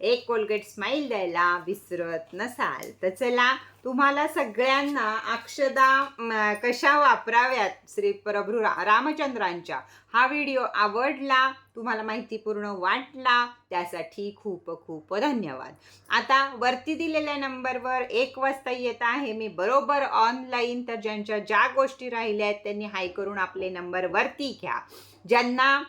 एक Colgate smile द्यायला विसरत नसाल. तर चला तुम्हाला सगळ्यांना अक्षदा कशा वापराव्यात श्री प्रभू रामचंद्रांच्या? हा व्हिडिओ आवडला तुम्हाला माहितीपूर्ण वाटला त्यासाठी खूप खूप धन्यवाद. आता वरती दिलेल्या नंबरवर एक वाजता येत आहे. मी बरोबर ऑनलाईन तर ज्यांच्या ज्या गोष्टी राहिल्या आहेत त्यांनी हाय करून आपले नंबर वरती घ्या. ज्यांना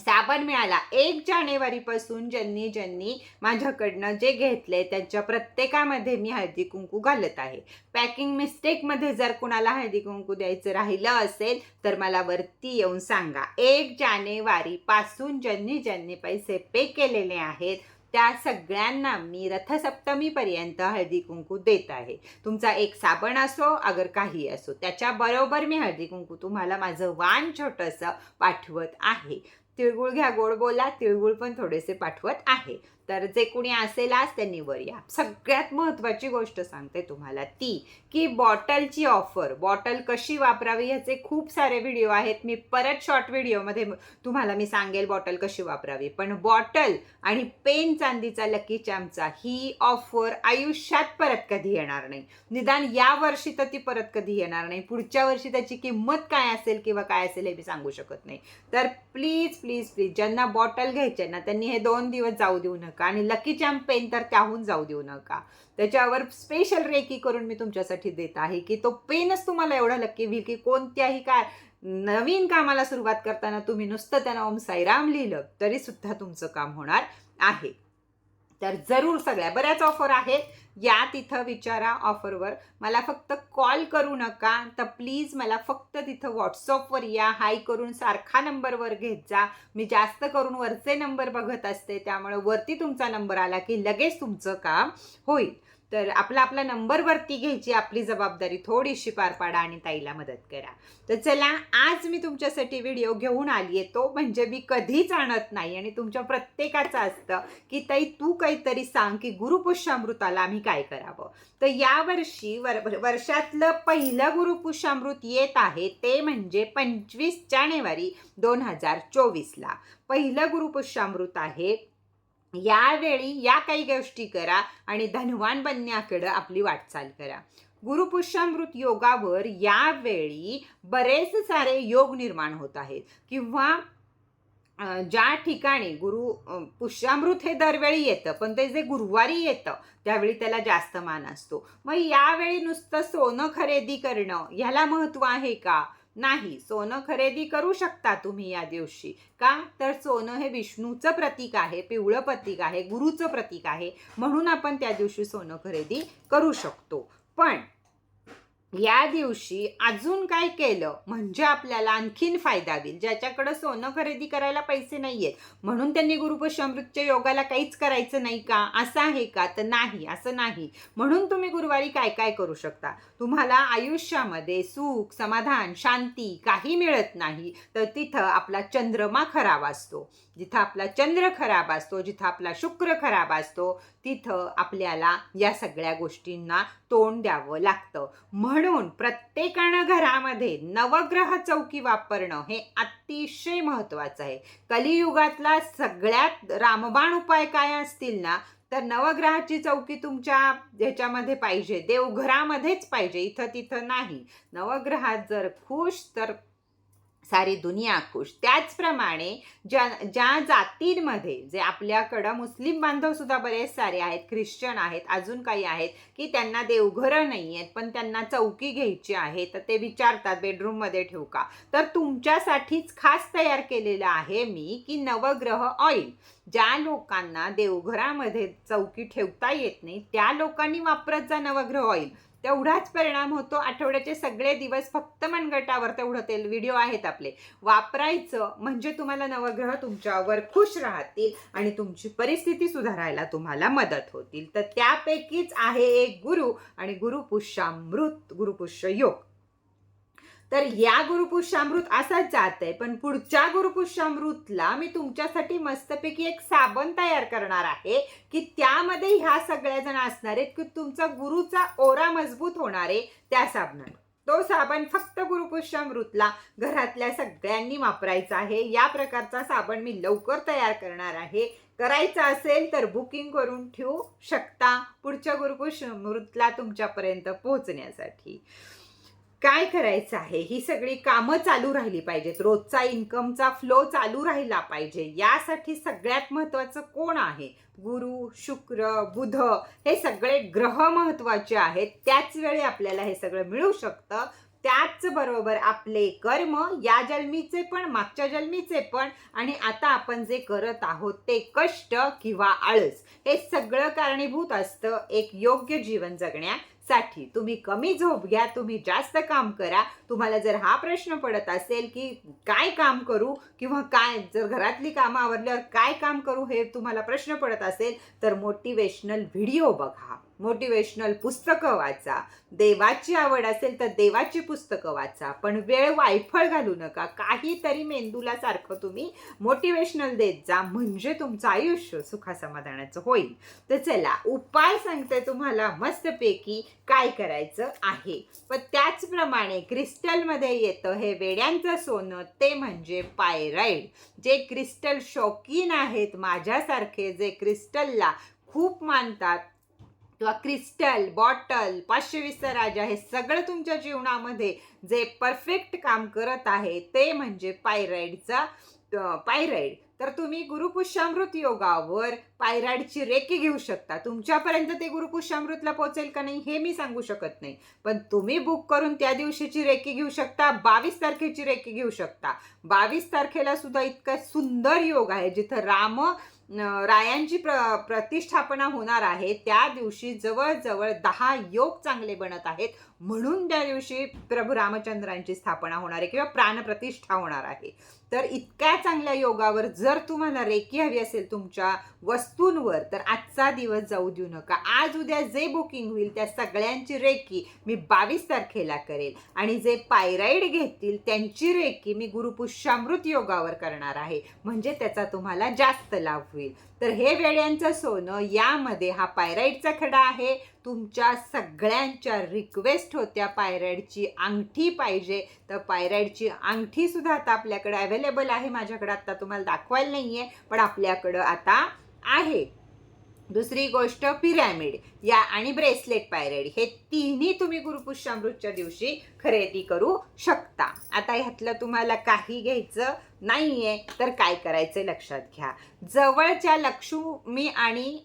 साबण मिळाला. एक जानेवारीपासून ज्यांनी ज्यांनी माझ्याकडनं जे घेतले त्यांच्या प्रत्येकामध्ये मी हळदी कुंकू घालत आहे. पॅकिंग मिस्टेकमध्ये जर कुणाला हळदी कुंकू द्यायचं राहिलं असेल तर मला वरती येऊन सांगा. एक जानेवारीपासून ज्यांनी ज्यांनी पैसे पे केलेले आहेत त्या सगळ्यांना मी रथसप्तमीपर्यंत हळदी कुंकू देत आहे. तुमचा एक साबण असो अगर काही असो त्याच्याबरोबर मी हळदी कुंकू तुम्हाला माझं वाण छोटंसं पाठवत आहे. तिळगुळ घ्या गोड बोला तिळगुळ पण थोडेसे पाठवत आहे. तर जे कोणी असेल आज त्यांनी वर या. सगळ्यात महत्त्वाची गोष्ट सांगते तुम्हाला ती की बॉटलची ऑफर बॉटल कशी वापरावी ह्याचे खूप सारे व्हिडिओ आहेत. मी परत शॉर्ट व्हिडिओमध्ये तुम्हाला मी सांगेल बॉटल कशी वापरावी. पण बॉटल आणि पेन चांदीचा लकी चॅमचा ही ऑफर आयुष्यात परत कधी येणार नाही. निदान या वर्षी तर ती परत कधी येणार नाही. पुढच्या वर्षी त्याची किंमत काय असेल किंवा काय असेल हे मी सांगू शकत नाही. तर प्लीज प्लीज प्लीज ज्यांना बॉटल घ्यायच्या ना त्यांनी हे दोन दिवस जाऊ देऊ नका. आणि लकी चॅम्प पेन तर त्याहून जाऊ देऊ नका. त्याच्यावर स्पेशल रेकी करून मी तुमच्यासाठी देत आहे की तो पेनच तुम्हाला एवढा लक्की होईल की कोणत्याही काय नवीन कामाला सुरुवात करताना तुम्ही नुसतं त्यांना ओम साईराम लिहिलं तरी सुद्धा तुमचं काम होणार आहे. तर जरूर सगळ्या बऱ्याच ऑफर आहेत. या तिथं विचारा ऑफरवर मला फक्त कॉल करू नका तर प्लीज मला फक्त तिथं व्हॉट्सअपवर या. हाय करून सारखा नंबरवर घेत जा. मी जास्त करून वरचे नंबर बघत असते त्यामुळे वरती तुमचा नंबर आला की लगेच तुमचं काम होईल. तर आपला आपला नंबर वरती घ्यायची आपली जबाबदारी थोडीशी पार पाडा आणि ताईला मदत करा. तर चला आज मी तुमच्यासाठी व्हिडिओ घेऊन आली आहे तो म्हणजे मी कधीच आणत नाही आणि तुमच्या प्रत्येकाचं असतं की ताई तू काहीतरी सांग की गुरुपुष्यामृताला आम्ही काय करावं? तर यावर्षी वर वर्षातलं पहिलं गुरुपुष्यामृत येत आहे ते म्हणजे पंचवीस जानेवारी दोन हजार चोवीसला. पहिलं गुरुपुष्यामृत आहे यावेळी या काही गोष्टी करा आणि धनवान बनण्याकडं आपली वाटचाल करा. गुरुपुष्यामृत योगावर यावेळी बरेच सारे योग निर्माण होत आहेत. किंवा ज्या ठिकाणी गुरु पुष्यामृत हे दरवेळी येतं पण ते जे गुरुवारी येतं त्यावेळी त्याला जास्त मान असतो. मग यावेळी नुसतं सोनं खरेदी करणं ह्याला महत्त्व आहे का? नाही सोनं खरेदी करू शकता तुम्ही या दिवशी. का? तर सोनं हे विष्णूचं प्रतीक आहे पिवळं प्रतीक आहे गुरुचं प्रतीक आहे. म्हणून आपण त्या दिवशी सोनं खरेदी करू शकतो. पण या दिवशी अजून काय केलं? म्हणजे आपल्याला आणखीन फायदा होईल ज्याच्याकडं सोनं खरेदी करायला पैसे नाही आहेत म्हणून त्यांनी गुरुपुष्यामृतच्या योगाला काहीच करायचं नाही का? असं आहे का? तर नाही असं नाही. म्हणून तुम्ही गुरुवारी काय काय करू शकता? तुम्हाला आयुष्यामध्ये सुख समाधान शांती काही मिळत नाही. तर तिथं आपला चंद्रमा खराब असतो. जिथं आपला चंद्र खराब असतो जिथं आपला शुक्र खराब असतो तिथं आपल्याला या सगळ्या गोष्टींना तोंड द्यावं लागतं. म्हणून प्रत्येकानं घरामध्ये नवग्रह चौकी वापरणं हे अतिशय महत्त्वाचं आहे. कलियुगातला सगळ्यात रामबाण उपाय काय असतील ना तर नवग्रहाची चौकी तुमच्या ह्याच्यामध्ये पाहिजे देवघरामध्येच पाहिजे इथं तिथं नाही. नवग्रहात जर खुश तर सारी दुनिया खुश. त्याचप्रमाणे ज्या ज्या जातींमध्ये जे आपल्याकडं मुस्लिम बांधव सुद्धा बरेच सारे आहेत ख्रिश्चन आहेत अजून काही आहेत की त्यांना देवघरं नाही आहेत पण त्यांना चौकी घ्यायची आहे तर ते विचारतात बेडरूममध्ये ठेवू का? तर तुमच्यासाठीच खास तयार केलेलं आहे मी की नवग्रह ऑइल ज्या लोकांना देवघरामध्ये चौकी ठेवता येत नाही त्या लोकांनी वापरत जा नवग्रह ऑइल तेवढाच परिणाम होतो. आठवड्याचे सगळे दिवस फक्त मनगटावर तेवढं तेल व्हिडिओ आहेत आपले. वापरायचं म्हणजे तुम्हाला नवग्रह तुमच्यावर खुश राहतील आणि तुमची परिस्थिती सुधारायला तुम्हाला मदत होतील. तर त्यापैकीच आहे एक गुरु आणि गुरुपुष्यामृत गुरुपुष्य योग. तर या गुरुपुष्यामृत असाच जात आहे. पण पुढच्या गुरुपुष्यामृतला मी तुमच्यासाठी मस्तपैकी एक साबण तयार करणार आहे की त्यामध्ये ह्या सगळ्या जण असणार आहेत की तुमचा गुरुचा ओरा मजबूत होणार आहे त्या साबणात तो साबण फक्त गुरुपुष्यामृतला घरातल्या सगळ्यांनी वापरायचा आहे. या प्रकारचा साबण मी लवकर तयार करणार आहे. करायचं असेल तर बुकिंग करून ठेवू शकता पुढच्या गुरुपुष्यामृतला तुमच्यापर्यंत पोहोचण्यासाठी. काय करायचं आहे? ही सगळी कामं चालू राहिली पाहिजेत. रोजचा इन्कमचा फ्लो चालू राहिला पाहिजे. यासाठी सगळ्यात महत्वाचं कोण आहे? गुरु शुक्र बुध हे सगळे ग्रह महत्त्वाचे आहेत. त्याच वेळी आपल्याला हे सगळं मिळू शकतं. त्याच बरोबर आपले कर्म या जन्मीचे पण मागच्या जन्मीचे पण आणि आता आपण जे करत आहोत ते कष्ट किंवा आळस हे सगळं कारणीभूत असतं एक योग्य जीवन साठी तुम्ही कमी झोप घ्या तुम्ही जास्त काम करा. तुम्हाला जर हा प्रश्न पडत असेल की काय काम करू किंवा काय जर घरातली कामं आवरल्यावर काय काम करू हे तुम्हाला प्रश्न पडत असेल तर मोटिवेशनल व्हिडिओ बघा. मोटिवेशनल पुस्तकं वाचा. देवाची आवड असेल तर देवाची पुस्तकं वाचा. पण वेळ वायफळ घालू नका. काहीतरी मेंदूला सारखं तुम्ही मोटिवेशनल देत जा. म्हणजे तुमचं आयुष्य सुखासमाधानाचं होईल. तर चला उपाय सांगते तुम्हाला मस्तपैकी. काय करायचं आहे? पण त्याचप्रमाणे क्रिस्टलमध्ये येतं हे वेड्यांचं सोनं ते म्हणजे पायराईड. जे क्रिस्टल शौकीन आहेत माझ्यासारखे जे क्रिस्टलला खूप मानतात किंवा क्रिस्टल बॉटल पाचशे राजा हे सगळं तुमच्या जीवनामध्ये जे परफेक्ट काम करत आहे ते म्हणजे पायराईडचा पायराईड. तर तुम्ही गुरुपुष्यामृत योगावर पायराडची रेकी घेऊ शकता. तुमच्यापर्यंत ते गुरुपुष्यामृतला पोहोचेल का नाही हे मी सांगू शकत नाही. पण तुम्ही बुक करून त्या दिवशीची रेकी घेऊ शकता बावीस तारखेची रेकी घेऊ शकता. बावीस तारखेला सुद्धा इतका सुंदर योग आहे जिथं राम रायांची प्र प्रतिष्ठापना होणार आहे. त्या दिवशी जवळजवळ दहा योग चांगले बनत आहेत. म्हणून त्या दिवशी प्रभू रामचंद्रांची स्थापना होणार आहे किंवा प्राणप्रतिष्ठा होणार आहे. तर इतक्या चांगल्या योगावर जर तुम्हाला रेकी हवी असेल तुमच्या वस्तूंवर तर आजचा दिवस जाऊ देऊ नका. आज उद्या जे बुकिंग होईल त्या सगळ्यांची रेकी मी बावीस तारखेला करेल. आणि जे पायराईड घेतील त्यांची रेकी मी गुरुपुष्यामृत योगावर करणार आहे. म्हणजे त्याचा तुम्हाला जास्त लाभ होईल. तर हे वेड्यांचं सोनं यामध्ये हा पायराईडचा खडा आहे. तुमच्या सगळ्यांच्या रिक्वेस्ट होत्या पायराईडची अंगठी पाहिजे. तर पायराईडची अंगठीसुद्धा आता आपल्याकडं अवेलेबल आहे. माझ्याकडं आत्ता तुम्हाला दाखवायला नाही आहे पण आपल्याकडं आता आहे. दुसरी गोष्ट पिरॅमिड. या आणि ब्रेसलेट पायरेड हे तिन्ही तुम्ही गुरुपुष्यामृतच्या दिवशी खरेदी करू शकता. आता ह्यातलं तुम्हाला काही घ्यायचं नाही आहे तर काय करायचं लक्षात घ्या. जवळच्या लक्ष्मी आणि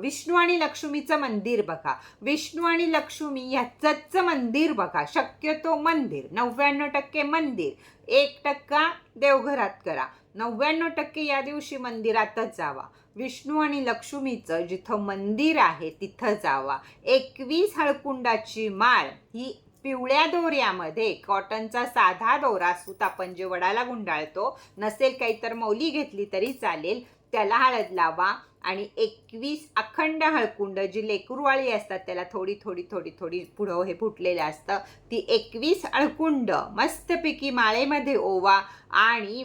विष्णू आणि लक्ष्मीचं मंदिर बघा. विष्णू आणि लक्ष्मी ह्याचंच मंदिर बघा. शक्यतो मंदिर. नव्याण्णव टक्के मंदिर. एक टक्का देवघरात करा. नव्याण्णव टक्के या दिवशी मंदिरातच जावा. विष्णू आणि लक्ष्मीचं जिथं मंदिर आहे तिथं जावा. एकवीस हळकुंडाची माळ ही पिवळ्या दोऱ्यामध्ये कॉटनचा साधा दोरा सूत आपण जे वडाला गुंडाळतो नसेल काही तर मौली घेतली तरी चालेल त्याला हळद लावा. आणि एकवीस अखंड हळकुंड जी लेकुरवाळी असतात त्याला थोडी थोडी थोडी थोडी पुढं हे फुटलेलं असतं ती एकवीस हळकुंड मस्तपैकी माळेमध्ये ओवा आणि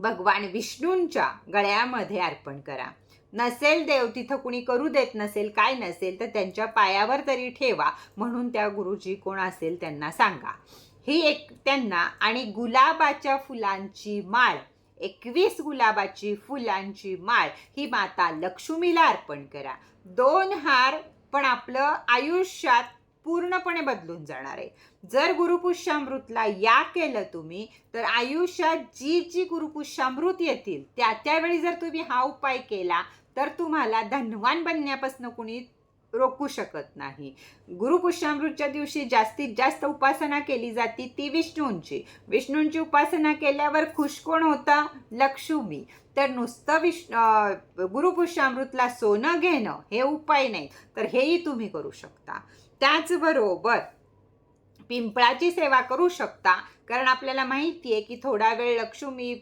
भगवान विष्णूंच्या गळ्यामध्ये अर्पण करा. नसेल देव तिथं कुणी करू देत नसेल काय नसेल तर त्यांच्या पायावर तरी ठेवा. म्हणून त्या गुरुजी कोण असेल त्यांना सांगा. ही एक त्यांना आणि गुलाबाच्या फुलांची माळ एकवीस गुलाबाची फुलांची माळ ही माता लक्ष्मीला अर्पण करा. दोन हार पण आपलं आयुष्यात पूर्णपणे बदलून जाणार आहे. जर गुरुपुष्यामृतला या केलं तुम्ही तर आयुष्यात जी जी गुरुपुष्यामृत येतील त्या त्यावेळी जर तुम्ही हा उपाय केला तर तुम्हाला धनवान बनण्यापासून कुणी रोखू शकत नाही. गुरुपुष्यामृतच्या दिवशी जास्तीत जास्त उपासना केली जाते ती विष्णूंची. विष्णूंची उपासना केल्यावर खुश कोण होता? लक्ष्मी. तर नुसतं विष्णू गुरुपुष्यामृतला सोनं घेणं हे उपाय नाही तर हेही तुम्ही करू शकता. त्याचबरोबर पिंपळाची सेवा करू शकता. कारण आपल्याला माहिती आहे की थोडा वेळ लक्ष्मी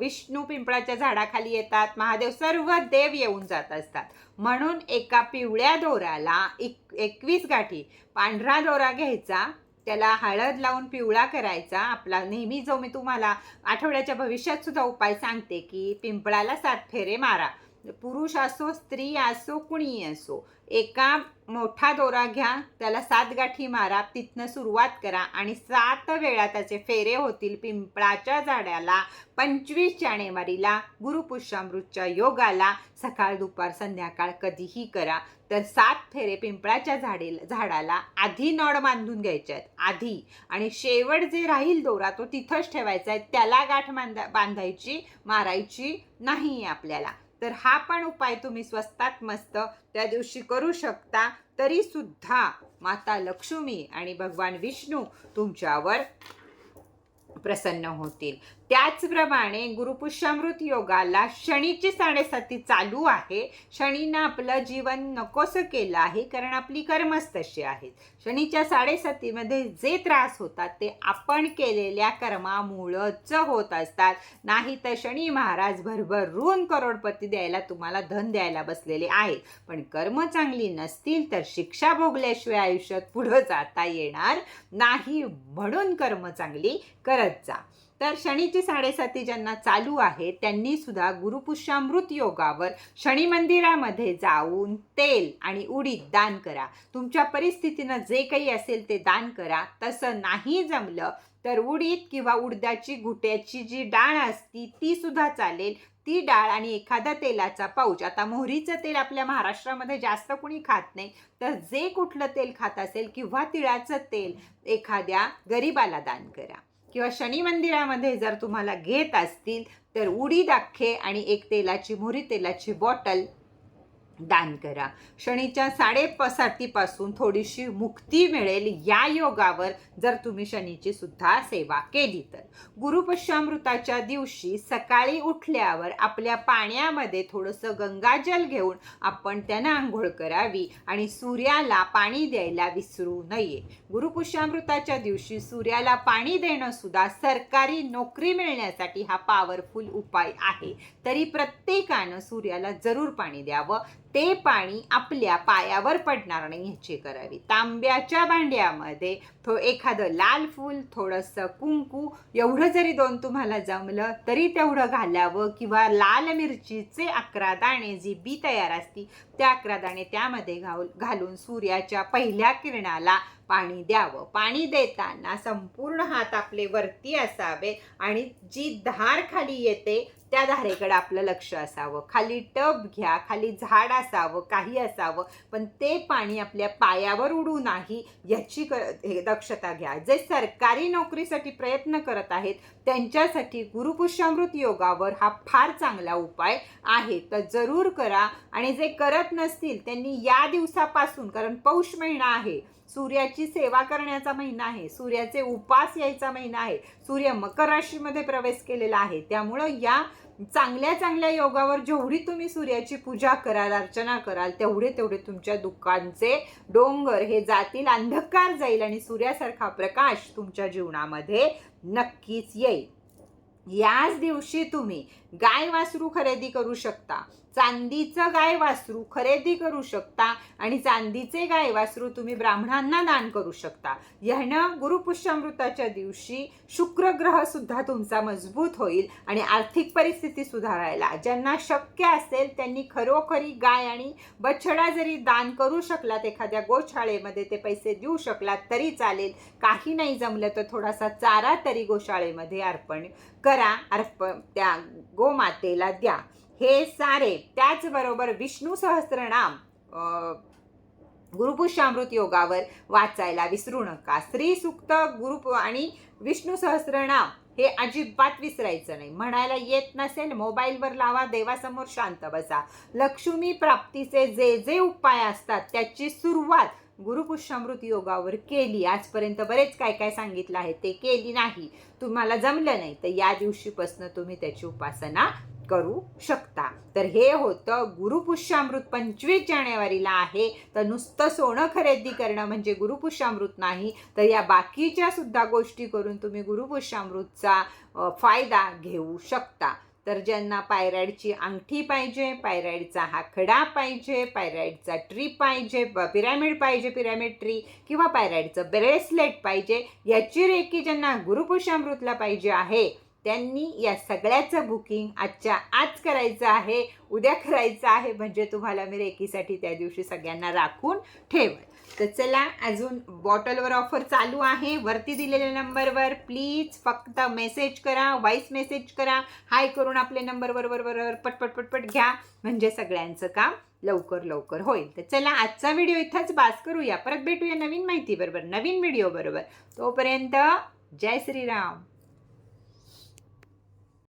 विष्णू पिंपळाच्या झाडाखाली येतात. महादेव सर्व देव येऊन जात असतात. म्हणून एका पिवळ्या दोऱ्याला एक एकवीस गाठी पांढरा दोरा घ्यायचा. त्याला हळद लावून पिवळा करायचा. आपला नेहमी जो मी तुम्हाला आठवड्याच्या भविष्यात सुद्धा उपाय सांगते की पिंपळाला सात फेरे मारा. पुरुष असो स्त्री असो कुणीही असो एका मोठा दोरा घ्या त्याला सात गाठी मारा तिथनं सुरुवात करा आणि सात वेळा त्याचे फेरे होतील पिंपळाच्या झाडाला पंचवीस जानेवारीला गुरुपुष्यामृतच्या योगाला सकाळ दुपार संध्याकाळ कधीही करा. तर सात फेरे पिंपळाच्या झाडे झाडाला आधी नळ बांधून घ्यायचे आहेत आधी. आणि शेवट जे राहील दोरा तो तिथंच ठेवायचा आहे त्याला गाठ बांधा बांधायची मारायची नाही आपल्याला. तर हा पण उपाय तुम्ही स्वस्तात मस्त त्या दिवशी करू शकता. तरीसुद्धा माता लक्ष्मी आणि भगवान विष्णू तुमच्यावर प्रसन्न होतील. त्याचप्रमाणे गुरुपुष्यामृत योगाला शनीची साडेसाती चालू आहे. शनीनं आपलं जीवन नकोसं केलं आहे कारण आपली कर्मच तशी आहेत. शनीच्या साडेसातीमध्ये जे त्रास होतात ते आपण केलेल्या कर्मामुळंच होत असतात. नाही तर शनी महाराज भरभरून करोडपती द्यायला तुम्हाला धन द्यायला बसलेले आहेत. पण कर्म चांगली नसतील तर शिक्षा भोगल्याशिवाय आयुष्यात पुढं जाता येणार नाही म्हणून कर्म चांगली करत जा. तर शनीची साडेसाती ज्यांना चालू आहे त्यांनी सुद्धा गुरुपुष्यामृत योगावर शनी मंदिरामध्ये जाऊन तेल आणि उडीद दान करा. तुमच्या परिस्थितीनं जे काही असेल ते दान करा. तसं नाही जमलं तर उडीद किंवा उडदाची घुट्याची जी डाळ असती ती सुद्धा चालेल. ती डाळ आणि एखादा तेलाचा पाऊच. आता मोहरीचं तेल आपल्या महाराष्ट्रामध्ये जास्त कुणी खात नाही. तर जे कुठलं तेल खात असेल किंवा तिळाचं तेल एखाद्या गरीबाला दान करा. किंवा शनी मंदिरामध्ये जर तुम्हाला घेत असतील तर उडीद अख्खे आणि एक तेलाची मोहरी तेलाची बॉटल दान करा. शनीच्या साडेपसातीपासून थोडीशी मुक्ती मिळेल या योगावर जर तुम्ही शनीची सुद्धा सेवा केली तर. गुरुपश्यामृताच्या दिवशी सकाळी उठल्यावर आपल्या पाण्यामध्ये थोडंसं गंगाजल घेऊन आपण त्यांना आंघोळ करावी आणि सूर्याला पाणी द्यायला विसरू नये. गुरुपुष्यामृताच्या दिवशी सूर्याला पाणी देणं सुद्धा सरकारी नोकरी मिळण्यासाठी हा पॉवरफुल उपाय आहे. तरी प्रत्येकानं सूर्याला जरूर पाणी द्यावं. ते पाणी आपल्या पायावर पडणार नाही ह्याची करावी. तांब्याच्या भांड्यामध्ये थो एखादं लाल फूल थोडंसं कुंकू एवढं जरी दोन तुम्हाला जमलं तरी तेवढं घालावं किंवा लाल मिरचीचे अकरा दाणे जी बी तयार असती त्या अकरा दाणे त्यामध्ये घाल घालून सूर्याच्या पहिल्या किरणाला पाणी द्यावं. पाणी देताना संपूर्ण हात आपले वरती असावे आणि जी धार खाली येते त्या धारेकडे आपलं लक्ष असावं. खाली टब घ्या खाली झाड असावं काही असावं पण ते पाणी आपल्या पायावर उडू नाही याची क हे दक्षता घ्या. जे सरकारी नोकरीसाठी प्रयत्न करत आहेत त्यांच्यासाठी गुरुपुष्यामृत योगावर हा फार चांगला उपाय आहे. तर जरूर करा. आणि जे करत नसतील त्यांनी या दिवसापासून कारण पौष महिना आहे सूर्याची सेवा करण्याचा महिना आहे सूर्याचे उपास यायचा महिना आहे सूर्य मकर राशीमध्ये प्रवेश केलेला आहे त्यामुळं या चांगल्या चांगल्या योगावर जेवढी तुम्ही सूर्याची पूजा कराल अर्चना कराल तेवढे तेवढे तुमच्या दुःखांचे डोंगर हे जातील अंधकार जाईल आणि सूर्यासारखा प्रकाश तुमच्या जीवनामध्ये नक्कीच येईल. याच दिवशी तुम्ही गाय वासरू खरेदी करू शकता. चांदीचं गाय वासरू खरेदी करू शकता आणि चांदीचे गाय वासरू तुम्ही ब्राह्मणांना दान करू शकता. ह्यानं गुरुपुष्यामृताच्या दिवशी शुक्र ग्रह सुद्धा तुमचा मजबूत होईल आणि आर्थिक परिस्थिती सुधारायला. ज्यांना शक्य असेल त्यांनी खरोखरी गाय आणि बछडा जरी दान करू शकलात एखाद्या गोशाळेमध्ये ते पैसे देऊ शकलात तरी चालेल. काही नाही जमलं तर थोडासा चारा तरी गोशाळेमध्ये अर्पण करा अर्पण त्या गोमातेला द्या. हे सारे त्याचबरोबर विष्णू सहस्रनाम गुरुपुष्यामृत योगावर वाचायला विसरू नका. स्त्री सुक्त गुरु आणि विष्णू सहस्रनाम हे अजिबात विसरायचं नाही. म्हणायला येत नसेल मोबाईलवर लावा देवासमोर शांत बसा. लक्ष्मी प्राप्तीचे जे जे उपाय असतात त्याची सुरुवात गुरुपुष्यामृत योगावर केली. आजपर्यंत बरेच काय काय सांगितलं आहे ते केली नाही. तुम्हाला जमलं नाही तर या दिवशीपासून तुम्ही त्याची उपासना करू शकता. तर हे होतं गुरुपुष्यामृत पंचवीस जानेवारीला आहे. तर नुसतं सोनं खरेदी करणं म्हणजे गुरुपुष्यामृत नाही. तर या बाकीच्या सुद्धा गोष्टी करून तुम्ही गुरुपुष्यामृतचा फायदा घेऊ शकता. तर ज्यांना पायराईडची अंगठी पाहिजे पायराईडचा हा खडा पाहिजे पायराईडचा ट्री पाहिजे प- पिरॅमिड पाहिजे पिरॅमिड ट्री किंवा पायराईडचं ब्रेसलेट पाहिजे याची रेकी ज्यांना गुरुपुषामृतला पाहिजे आहे त्यांनी या सगळ्याचं बुकिंग आजच्या आज करायचं आहे उद्या करायचं आहे म्हणजे तुम्हाला मी रेकीसाठी त्या दिवशी सगळ्यांना राखून ठेव तर चला अजून बॉटलवर ऑफर चालू आहे. वरती दिलेल्या नंबरवर प्लीज फक्त मेसेज करा व्हॉइस मेसेज करा. हाय करून आपले नंबर बरोबर बरोबर पटपट पटपट घ्या. म्हणजे सगळ्यांचं काम लवकर लवकर होईल. तर चला आजचा व्हिडिओ इथंच पास करूया. परत भेटूया नवीन माहिती बरोबर नवीन व्हिडिओ बरोबर. तोपर्यंत जय श्रीराम.